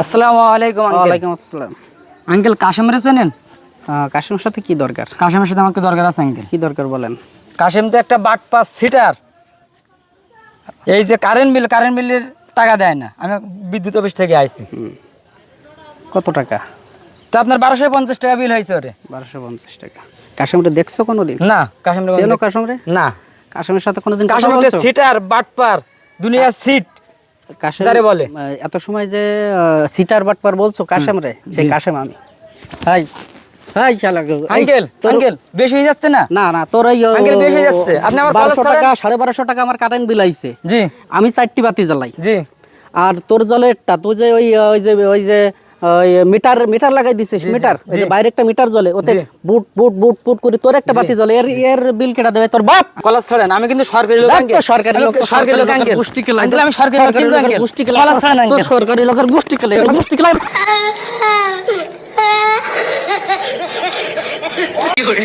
আসসালামু আলাইকুম ওয়ালাইকুম আসসালাম। আঙ্কেল কাশেমের চেনেন? আহ, সাথে কি দরকার? কাশেমের সাথে আমাকে দরকার আছে আঙ্কেল কি দরকার বলেন? কাশেম তো একটা বাট পাস সিটার এই যে কারেন্ট বিল কারেন্ট বিলের টাকা দেয় না। আমি বিদ্যুৎ অফিস থেকে আইছি। কত টাকা? তো আপনার বারোশো পঞ্চাশ টাকা বিল হয়েছে ওরে। বারোশো পঞ্চাশ টাকা। কাশিমটা দেখছ কোনোদিন? না কাশেম চেনো কাশিমরে না। কাশিমের সাথে কোনোদিন কাশেম একটা সিটার বাটপার দুনিয়ার সিট কাশেম বলে। এত সময় যে সিটার বাটপার বলছো কাশেম রে? সেই কাশেম আমি। হাই চালা আঙ্কেল আঙ্কেল বেশি হয়ে যাচ্ছে না? না না তোর ওই আঙ্কেল বেশি হয়ে যাচ্ছে। আপনি আমার বারোশো কলেজ টাকা সাড়ে বারোশো টাকা আমার কারেন্ট বিল আইছে। জি। আমি চারটি বাতি জ্বালাই। জি। আর তোর জলেরটা তুই যে ওই ওই যে ওই যে মিটার মিটার লাগাই দিছিস মিটার? যে বাইরে একটা মিটার জ্বলে ওতে বুট বুট বুট বুট করে তোর একটা বাতি জ্বলে এর এর বিল কেটে দেবে তোর বাপ। কলেজ ছাড়েন আমি কিন্তু সরকারি লোক সরকারি লোক তো সরকারি লোক আঙ্কেল। গোষ্ঠী কেলাই আমি সরকারি লোক কিন্তু আঙ্কেল গোষ্ঠী কেলাই কলেজ ছাড়েন তোর সরকারি লোকের গোষ্ঠী কেলাই গোষ্ঠী কেলাই কি করে?